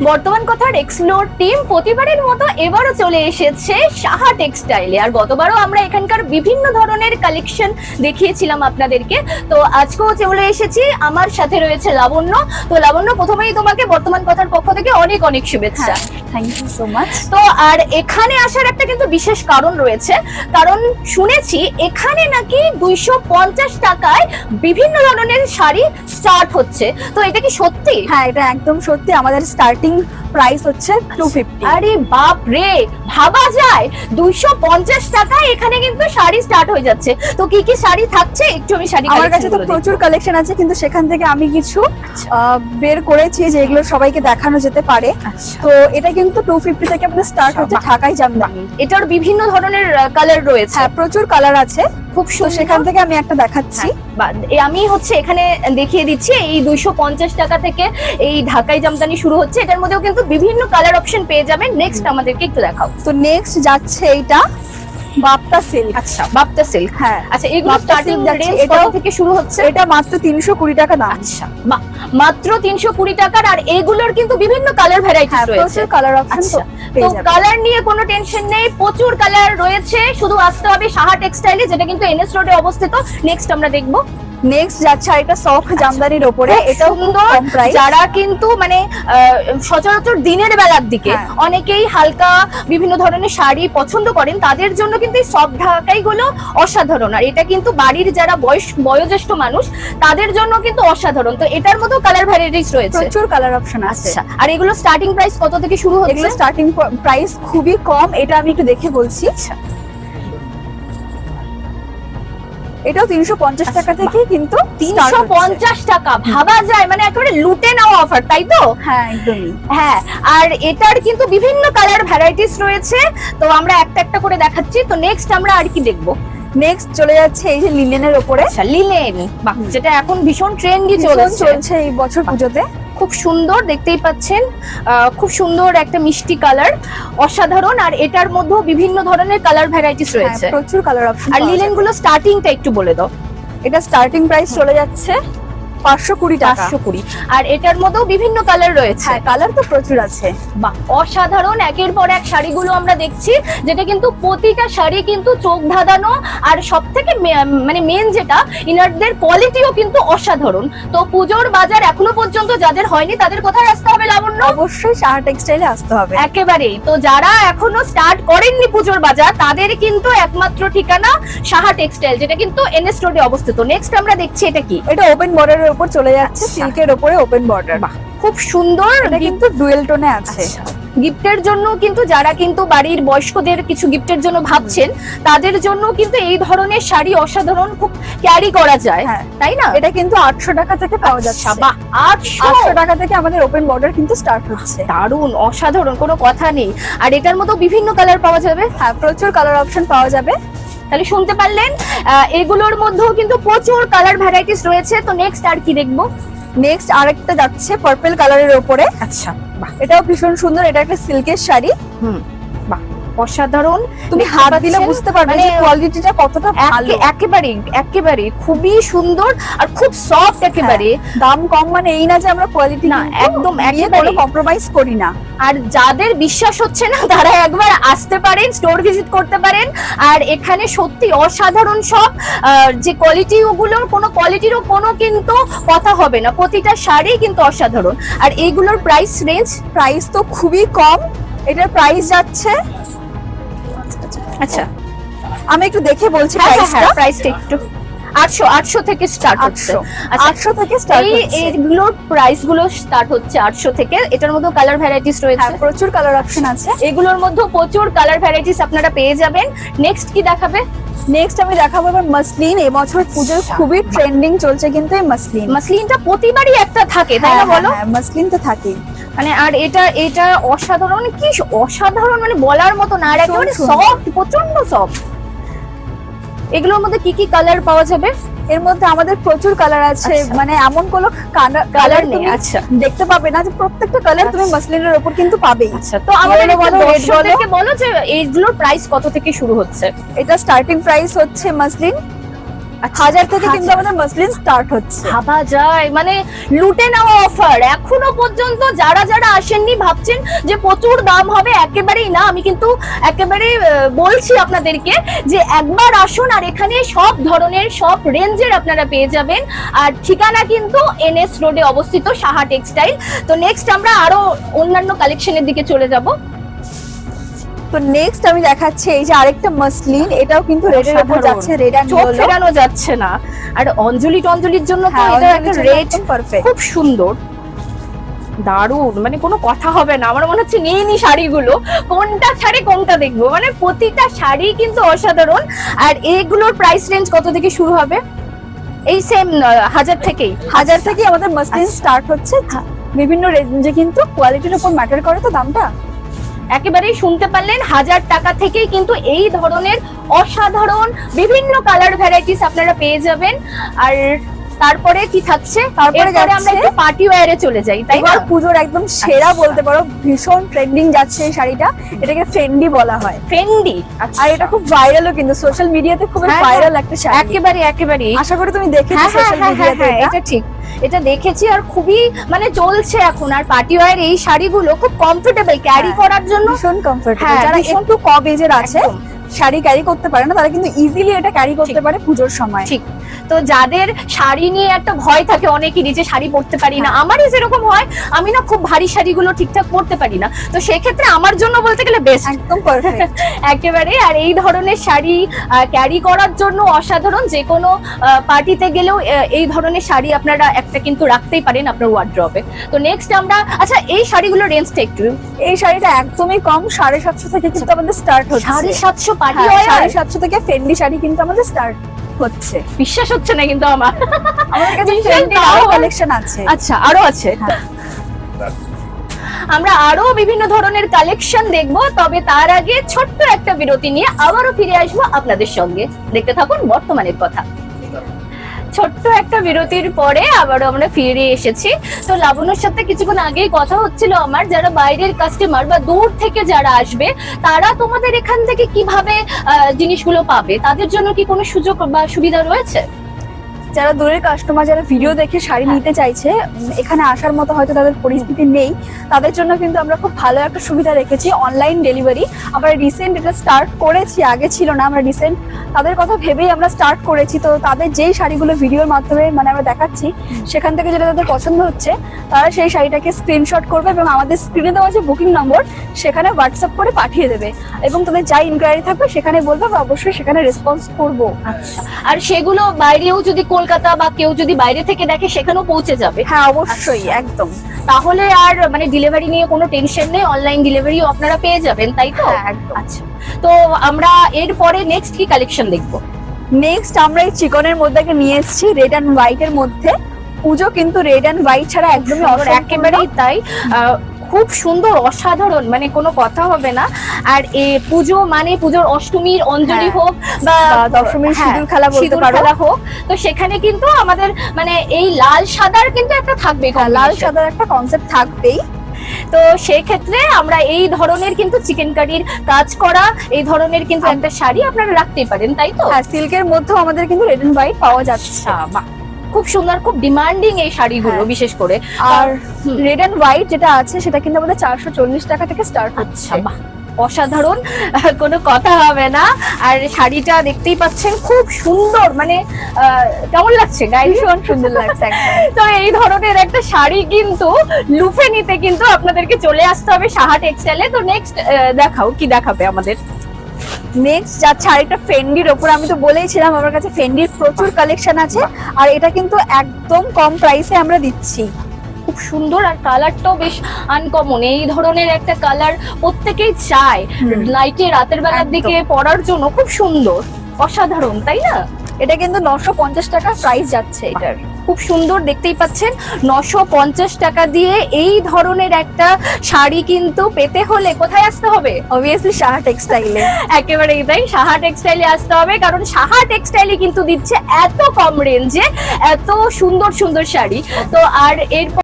বর্তমান কথার explore team প্রতিবারের মতো এবারও চলে এসেছে সাহা টেক্সটাইলে। আর গতবারও আমরা এখানকার বিভিন্ন ধরনের কালেকশন দেখিয়েছিলাম আপনাদেরকে। তো আজকেও চলে এসেছি। আমার সাথে রয়েছে লাবণ্য। তো লাবণ্য, প্রথমেই তোমাকে বর্তমান কথার থেকে অনেক অনেক শুভেচ্ছা। থ্যাংক ইউ সো মাচ তো আর এখানে আসার একটা কিন্তু বিশেষ কারণ রয়েছে। কারণ শুনেছি এখানে নাকি দুইশো পঞ্চাশ টাকায় বিভিন্ন ধরনের শাড়ি স্টার্ট হচ্ছে। তো এটা কি সত্যি? হ্যাঁ এটা একদম সত্যি। আমাদের স্টার্টিং প্রাইস হচ্ছে টু ফিফটি আরে বাপ রে ভাবা যায়! দুইশো পঞ্চাশ টাকায় এখানে কিন্তু শাড়ি স্টার্ট হয়ে যাচ্ছে। তো কি কি শাড়ি থাকছে? একটু আমি শাড়ি আমার কাছে তো প্রচুর কালেকশন আছে কিন্তু সেখান থেকে আমি কিছু আহ, বের করেছি যে এগুলো সবাইকে দেখানো যেতে পারে। দেখি। আচ্ছা। তো এটা কিন্তু টু ফিফটি থেকে আমাদের স্টার্ট হচ্ছে। ঢাকাই জামদানি এটার বিভিন্ন ধরনের কালার রয়েছে। হ্যাঁ প্রচুর কালার আছে। খুব সেখান থেকে আমি একটা দেখাচ্ছি। হ্যাঁ, আমি হচ্ছে এখানে দেখিয়ে দিচ্ছি এই দুইশো পঞ্চাশ টাকা থেকে এই ঢাকাই জামদানি শুরু হচ্ছে। এটার মধ্যেও কিন্তু বিভিন্ন কালার অপশন পেয়ে যাবেন। নেক্সট আমাদেরকে একটু দেখাও। তো নেক্সট যাচ্ছে এইটা। বাপ্তা সিল্ক আচ্ছা বাপ্তা সিল্ক হ্যাঁ। আচ্ছা এগুলো স্টার্টিং রেঞ্জ কত থেকে শুরু হচ্ছে? এটা মাত্র তিনশো কুড়ি টাকা দাম। আচ্ছা মাত্র তিনশো কুড়ি টাকার আর এগুলোর কিন্তু বিভিন্ন কালার ভ্যারাইটি রয়েছে। প্রচুর কালার অপশন আচ্ছা, তো কালার নিয়ে কোনো টেনশন নেই প্রচুর কালার রয়েছে। শুধু আসতে হবে সাহা টেক্সটাইলে যেটা কিন্তু এনএস রোডে অবস্থিত। নেক্সট আমরা দেখব নেক্সট যাচ্ছে আরেকটা সফট জামদানির ওপরে। এটাও সুন্দর। যারা কিন্তু মানে সচরাচর দিনের বেলার দিকে হ্যাঁ। অনেকেই হালকা বিভিন্ন ধরনের শাড়ি পছন্দ করেন তাদের জন্য কিন্তু এই সব ঢাকাই গুলো অসাধারণ। আর এটা কিন্তু বাড়ির যারা বয়স বয়োজ্যেষ্ঠ মানুষ তাদের জন্য কিন্তু অসাধারণ। তো এটার মধ্যেও কালার ভ্যারাইটিস রয়েছে। প্রচুর কালার অপশন আছে। আচ্ছা আর এগুলো স্টার্টিং প্রাইস কত থেকে শুরু হচ্ছে? এগুলো স্টার্টিং প্রাইস খুবই কম এটা আমি একটু দেখে বলছি। আচ্ছা। এটাও তিনশো পঞ্চাশ টাকা থেকে কিন্তু তিনশো পঞ্চাশ টাকা ভাবা যায় মানে একেবারে লুটে নেওয়া অফার তাই তো? হ্যাঁ একদমই। হ্যাঁ আর এটার কিন্তু বিভিন্ন কালার ভ্যারাইটিস রয়েছে। তো আমরা একটা একটা করে দেখাচ্ছি। তো নেক্সট আমরা আর কি দেখব? নেক্সট চলে যাচ্ছে এই যে লিলেনের ওপরে। আচ্ছা লিলেন বাহ, যেটা এখন ভীষণ ট্রেন্ডি চলছে। চলছে এই বছর পুজোতে। খুব সুন্দর দেখতেই পাচ্ছেন। আহ, খুব সুন্দর একটা মিষ্টি কালার অসাধারণ আর এটার মধ্যেও বিভিন্ন ধরনের কালার ভ্যারাইটিস রয়েছে। প্রচুর কালার অপশন আর লিলেনগুলো স্টার্টিং টা একটু বলে দাও। এটা স্টার্টিং প্রাইস চলে যাচ্ছে। পাঁচশো কুড়ি পাঁচশো কুড়ি। আর এটার মধ্যেও বিভিন্ন কালার রয়েছে। হ্যাঁ কালার তো প্রচুর আছে। বাহ অসাধারণ। একের পর এক শাড়িগুলো আমরা দেখছি যেটা কিন্তু প্রতিটা শাড়ি কিন্তু চোখ ধাঁধানো আর সব থেকে মানে মেন যেটা ইনারদের কোয়ালিটিও কিন্তু অসাধারণ। তো পুজোর বাজার এখনও পর্যন্ত যাদের হয়নি তাদের কোথায় আসতে হবে লাবণ্য? অবশ্যই সাহা টেক্সটাইলে আসতে হবে। একেবারেই। তো যারা এখনও স্টার্ট করেননি পুজোর বাজার তাদের কিন্তু একমাত্র ঠিকানা সাহা টেক্সটাইল যেটা কিন্তু এনএস রোডে অবস্থিত। নেক্সট আমরা দেখছি এটা কি? এটা ওপেন বর্ডারের উপর চলে যাচ্ছে আচ্ছা। সিল্কের উপরে ওপেন বর্ডার বাহ, খুব সুন্দর কিন্তু ডুয়েল টোনে আছে। গিফটের জন্য কিন্তু যারা কিন্তু বাড়ির বয়স্কদের কিছু গিফটের জন্য ভাবছেন তাদের জন্য কিন্তু এই ধরনের শাড়ি অসাধারণ খুব ক্যারি করা যায় হ্যাঁ। তাই না? এটা কিন্তু আটশো টাকা থেকে পাওয়া যাচ্ছে। আচ্ছা, বাহ আটশো? আটশো টাকা থেকে আমাদের ওপেন বর্ডার কিন্তু স্টার্ট হচ্ছে। দারুণ অসাধারণ কোনো কথা নেই। আর এটার মতো বিভিন্ন কালার পাওয়া যাবে? হ্যাঁ প্রচুর কালার অপশন পাওয়া যাবে। তাহলে শুনতে পারলেন এগুলোর মধ্যেও কিন্তু প্রচুর কালার ভ্যারাইটিস রয়েছে। তো নেক্সট আর কি দেখব? নেক্সট আরেকটা যাচ্ছে পার্পল কালারের ওপরে। আচ্ছা বাহ। এটাও ভীষণ সুন্দর এটা একটা সিল্কের শাড়ি। হুম। অসাধারণ। তুমি হাত দিলে বুঝতে পারবে মানে যে কোয়ালিটিটা কতটা ভালো। একেবারে একেবারে খুবই সুন্দর আর খুব সফট একেবারে। দাম কম মানে এই না যে আমরা কোয়ালিটি না, একদম নিয়ে কোনো কম্প্রোমাইজ করি না। আর যাদের বিশ্বাস হচ্ছে না তারা একবার আসতে পারেন স্টোর ভিজিট করতে পারেন। আর এখানে সত্যি অসাধারণ সব। যে কোয়ালিটি ওগুলোর কোনো কোয়ালিটিরও কোনো কিন্তু কথা হবে না। প্রতিটা শাড়ি কিন্তু অসাধারণ। আর এইগুলোর প্রাইস রেঞ্জ প্রাইস তো খুবই কম। এটার প্রাইস যাচ্ছে আচ্ছা আমি একটু দেখে বলছি হ্যাঁ হ্যাঁ প্রাইসটা প্রাইসটা একটু। আটশো আটশো থেকে স্টার্ট হচ্ছে। আটশো আচ্ছা থেকে স্টার্ট এই এইগুলোর প্রাইসগুলো স্টার্ট হচ্ছে আটশো থেকে। এটার মধ্যে কালার ভ্যারাইটিস রয়েছে। প্রচুর কালার অপশন আছে। এগুলোর মধ্যে প্রচুর কালার ভ্যারাইটিস আপনারা পেয়ে যাবেন। নেক্সট কি দেখাবে? নেক্সট আমি দেখাবো এবার মাসলিন এবছর পুজোর আচ্ছা। খুবই ট্রেন্ডিং চলছে কিন্তু এই মাসলিন মাসলিনটা প্রতিবারই একটা থাকে তাই না হ্যাঁ, বলো? মাসলিন তো থাকেই। মানে আর এটা এটা অসাধারণ মানে কি অসাধারণ মানে বলার মতো না আর একেবারে। সফট প্রচণ্ড সফট এগুলোর মধ্যে কি কি কালার পাওয়া যাবে? এর মধ্যে আমাদের প্রচুর কালার আছে। আচ্ছা। মানে এমন কোনো কালার নেই আচ্ছা। দেখতে পাবে না যে প্রত্যেকটা কালার তুমি আচ্ছা। মাসলিনের উপর কিন্তু পাবেই। আচ্ছা তো আমাদের বলো যে এইগুলোর প্রাইস কত থেকে শুরু হচ্ছে? এটা স্টার্টিং প্রাইস হচ্ছে মাসলিন হাজার থেকে কিন্তু আমাদের মাসলিন স্টার্ট হচ্ছে। ভাবা যায়। মানে লুটে নেওয়া অফার এখনও পর্যন্ত যারা যারা আসেননি ভাবছেন যে প্রচুর দাম হবে একেবারেই না। আমি কিন্তু একেবারে বলছি আপনাদেরকে যে একবার আসুন আর এখানে সব ধরনের সব রেঞ্জের আপনারা পেয়ে যাবেন। আর ঠিকানা কিন্তু এনএস রোডে অবস্থিত সাহা টেক্সটাইল তো নেক্সট আমরা আরও অন্যান্য কালেকশনের দিকে চলে যাব। তো নেক্সট আমি দেখাচ্ছি এই যে আরেকটা মাসলিন এটাও কিন্তু রেডের উপর যাচ্ছে রেড এন্ড চোখ ফেরানো যাচ্ছে না। আর অঞ্জলি টঞ্জলির জন্য তো হ্যাঁ এটা একটা রেট পারফেক্ট খুব সুন্দর। দারুণ মানে কোনো কথা হবে না। আমার মনে হচ্ছে নিয়ে নি শাড়িগুলো। কোনটা ছাড়ে কোনটা দেখব। মানে প্রতিটা শাড়ি কিন্তু অসাধারণ। আর এগুলোর প্রাইস রেঞ্জ কত থেকে শুরু হবে? এই সেম হাজার থেকেই। হাজার থেকে আমাদের মাসলিন স্টার্ট হচ্ছে। হ্যাঁ। বিভিন্ন রেঞ্জে কিন্তু কোয়ালিটির উপর ম্যাটার করে তো দামটা। একেবারেই শুনতে পারলেন হাজার টাকা থেকেই কিন্তু এই ধরনের অসাধারণ বিভিন্ন কালার ভ্যারাইটিস আপনারা পেয়ে যাবেন। আর তারপরে কি থাকছে? তারপরে আমরা একটু পার্টি ওয়্যারে চলে যাই তাই না? এবার পুজোর একদম সেরা আচ্ছা। বলতে পারো ভীষণ ট্রেন্ডিং যাচ্ছে এই শাড়িটা। এটাকে ফেন্ডি বলা হয়। ফেন্ডি আর এটা খুব ভাইরালও কিন্তু সোশ্যাল মিডিয়াতে খুব হ্যাঁ, ভাইরাল একটা শাড়ি। একেবারে একেবারে। আশা করি তুমি দেখেছ হ্যাঁ হ্যাঁ সোশ্যাল হ্যাঁ হ্যাঁ মিডিয়াতে হ্যাঁ, এটা ঠিক। এটা দেখেছি আর খুবই মানে চলছে এখন আর পার্টি ওয়ার এই শাড়িগুলো খুব কমফোর্টেবল ক্যারি। করার জন্য ভীষণ কমফোর্টেবল হ্যাঁ, যারা একটু কম এজের আছে। শাড়ি ক্যারি করতে পারে না তারা কিন্তু ইজিলি এটা ক্যারি করতে পারে পুজোর সময়। ঠিক। তো যাদের শাড়ি নিয়ে একটা ভয় থাকে অনেকেরই যে শাড়ি পরতে পারি না। হ্যাঁ। আমারই যেরকম হয় আমি না খুব ভারী শাড়িগুলো ঠিকঠাক পরতে পারি না। তো সেক্ষেত্রে আমার জন্য বলতে গেলে বেস্ট একদম একেবারে। আর এই ধরনের শাড়ি ক্যারি করার জন্য অসাধারণ যে কোনো পার্টিতে গেলেও এই ধরনের শাড়ি আপনারা একটা কিন্তু রাখতেই পারেন আপনার ওয়ার্ড্রপে তো নেক্সট আমরা আচ্ছা এই শাড়িগুলোর রেঞ্জটা একটু। এই শাড়িটা একদমই কম সাড়ে সাতশো থেকে কিন্তু আমাদের স্টার্ট হচ্ছে। সাড়ে সাতশো পার্টি হয় সাড়ে সাতশো থেকে ফেন্ডি শাড়ি কিন্তু আমাদের স্টার্ট হচ্ছে। বিশ্বাস হচ্ছে না কিন্তু আমার। আমাদের কাছে ফেন্ডি আরও কালেকশন আছে। আচ্ছা আরও আছে। হ্যাঁ। আমরা আরও বিভিন্ন ধরনের কালেকশন দেখব তবে তার আগে ছোট্ট একটা বিরতি নিয়ে আবারও ফিরে আসব আপনাদের সঙ্গে। দেখতে থাকুন বর্তমানের কথা। ছোট্ট একটা বিরতির পরে আবারও আমরা ফিরে এসেছি। তো লাবণ্যর সাথে কিছুক্ষণ আগেই কথা হচ্ছিল আমার, যারা বাইরের কাস্টমার বা দূর থেকে যারা আসবে, তারা তোমাদের এখান থেকে কীভাবে জিনিসগুলো পাবে? তাদের জন্য কি কোনো সুযোগ বা সুবিধা রয়েছে? যারা দূরের কাস্টমার যারা ভিডিও দেখে শাড়ি। নিতে চাইছে এখানে আসার মতো হয়তো তাদের পরিস্থিতি নেই। তাদের জন্য কিন্তু আমরা খুব ভালো একটা সুবিধা রেখেছি অনলাইন ডেলিভারি আমরা রিসেন্ট এটা স্টার্ট করেছি, আগে ছিল না, আমরা রিসেন্ট তাদের কথা ভেবেই আমরা স্টার্ট করেছি। তো তাদের যেই শাড়িগুলো ভিডিওর মাধ্যমে মানে আমরা দেখাচ্ছি, সেখান থেকে যেটা তাদের পছন্দ হচ্ছে, তারা সেই শাড়িটাকে স্ক্রিনশট করবে এবং আমাদের স্ক্রিনে দেওয়া যে বুকিং নম্বর সেখানে হোয়াটসঅ্যাপ করে পাঠিয়ে দেবে। এবং তাদের যা ইনকোয়ারি থাকবে, সেখানে বলবে বা অবশ্যই সেখানে রেসপন্স করব। আচ্ছা। আর সেগুলো বাইরেও যদি কলকাতা বা কেউ যদি বাইরে থেকে দেখে সেখানেও পৌঁছে যাবে। হ্যাঁ অবশ্যই একদম। তাহলে আর মানে ডেলিভারি নিয়ে কোনো টেনশন নেই অনলাইন ডেলিভারিও আপনারা পেয়ে যাবেন তাই তো? হ্যাঁ, একদম। আচ্ছা। তো আমরা এরপরে নেক্সট কি কালেকশন দেখব? নেক্সট আমরা এই চিকনের মধ্যে নিয়ে এসেছি রেড অ্যান্ড হোয়াইট এর মধ্যে। পুজো কিন্তু রেড অ্যান্ড হোয়াইট ছাড়া একদমই। একেবারেই তাই। খুব সুন্দর অসাধারণ মানে কোনো কথা হবে না। আর এ পুজো মানে পুজোর অষ্টমীর অঞ্জলি হ্যাঁ। হোক বা দশমীর হ্যাঁ, সিঁদুর খেলা বলতে খেলা হোক। তো সেখানে কিন্তু আমাদের মানে এই লাল সাদার কিন্তু একটা থাকবে হ্যাঁ, লাল সাদার একটা কনসেপ্ট থাকবেই। তো সেই ক্ষেত্রে আমরা এই ধরনের কিন্তু চিকেন কারির কাজ করা এই ধরনের কিন্তু একটা শাড়ি আপনারা রাখতেই পারেন তাই তো? হ্যাঁ সিল্কের মধ্যেও আমাদের কিন্তু রেড অ্যান্ড হোয়াইট পাওয়া যাচ্ছে। আচ্ছা বাহ। খুব সুন্দর খুব ডিমান্ডিং এই শাড়িগুলো হ্যাঁ। বিশেষ করে। আর রেড অ্যান্ড হোয়াইট যেটা আছে সেটা কিন্তু আমাদের চারশো চল্লিশ টাকা থেকে স্টার্ট হচ্ছে। আচ্ছা অসাধারণ কোনো কথা হবে না। আর শাড়িটা দেখতেই পাচ্ছেন খুব সুন্দর মানে আহ, কেমন লাগছে? গায়ে? ভীষণ সুন্দর লাগছে তো এই ধরনের একটা শাড়ি কিন্তু লুফে নিতে কিন্তু আপনাদেরকে চলে আসতে হবে সাহা টেক্সটাইলে তো নেক্সট দেখাও কি দেখাবে আমাদের? নেক্সট যাচ্ছে আরেকটা ফেন্ডির ওপর আমি তো বলেইছিলাম আমার কাছে ফেন্ডির প্রচুর কালেকশন আছে আর এটা কিন্তু একদম কম প্রাইসে আমরা দিচ্ছি। খুব সুন্দর আর কালারটাও বেশ আনকমন এই ধরনের একটা কালার প্রত্যেকেই চায়। লাইটে রাতের বেলার দিকে পরার জন্য খুব সুন্দর। অসাধারণ তাই না? এটা কিন্তু নশো পঞ্চাশ টাকা প্রাইস যাচ্ছে এটার। খুব সুন্দর দেখতেই পাচ্ছেন, নশো পঞ্চাশ টাকা দিয়ে এই ধরনের একটা শাড়ি কিন্তু পেতে হলে কোথায় আসতে হবে? অবভিয়াসলি সাহা টেক্সটাইলে একেবারেই তাই সাহা টেক্সটাইলে আসতে হবে, কারণ সাহা টেক্সটাইলে কিন্তু দিচ্ছে এত কম রেঞ্জে এত সুন্দর সুন্দর শাড়ি। তো আর এর